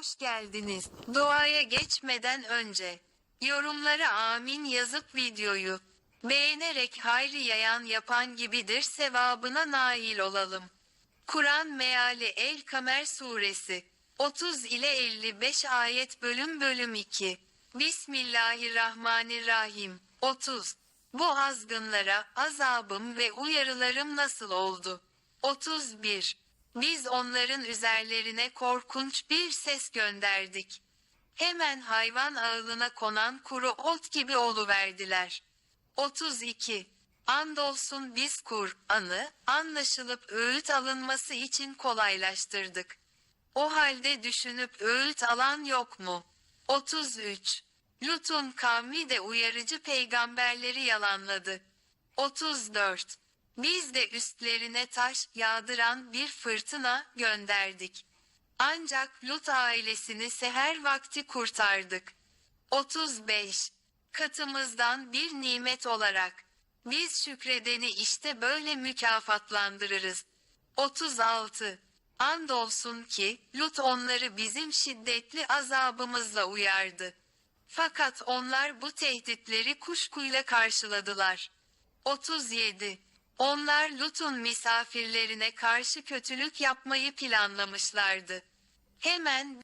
Hoş geldiniz. Duaya geçmeden önce yorumlara amin yazıp videoyu beğenerek hayrı yayan yapan gibidir sevabına nail olalım. Kur'an meali El Kamer suresi 30 ile 55 ayet bölüm bölüm 2 Bismillahirrahmanirrahim 30 Bu azgınlara azabım ve uyarılarım nasıl oldu? 31 Biz onların üzerlerine korkunç bir ses gönderdik. Hemen hayvan ağılına konan kuru ot gibi oluverdiler. 32. Andolsun biz Kur'an'ı, anlaşılıp öğüt alınması için kolaylaştırdık. O halde düşünüp öğüt alan yok mu? 33. Lut'un kavmi de uyarıcı peygamberleri yalanladı. 34. Biz de üstlerine taş yağdıran bir fırtına gönderdik. Ancak Lut ailesini seher vakti kurtardık. 35. Katımızdan bir nimet olarak. Biz şükredeni işte böyle mükafatlandırırız. 36. Andolsun ki, Lut onları bizim şiddetli azabımızla uyardı. Fakat onlar bu tehditleri kuşkuyla karşıladılar. 37. Onlar Lut'un misafirlerine karşı kötülük yapmayı planlamışlardı. Hemen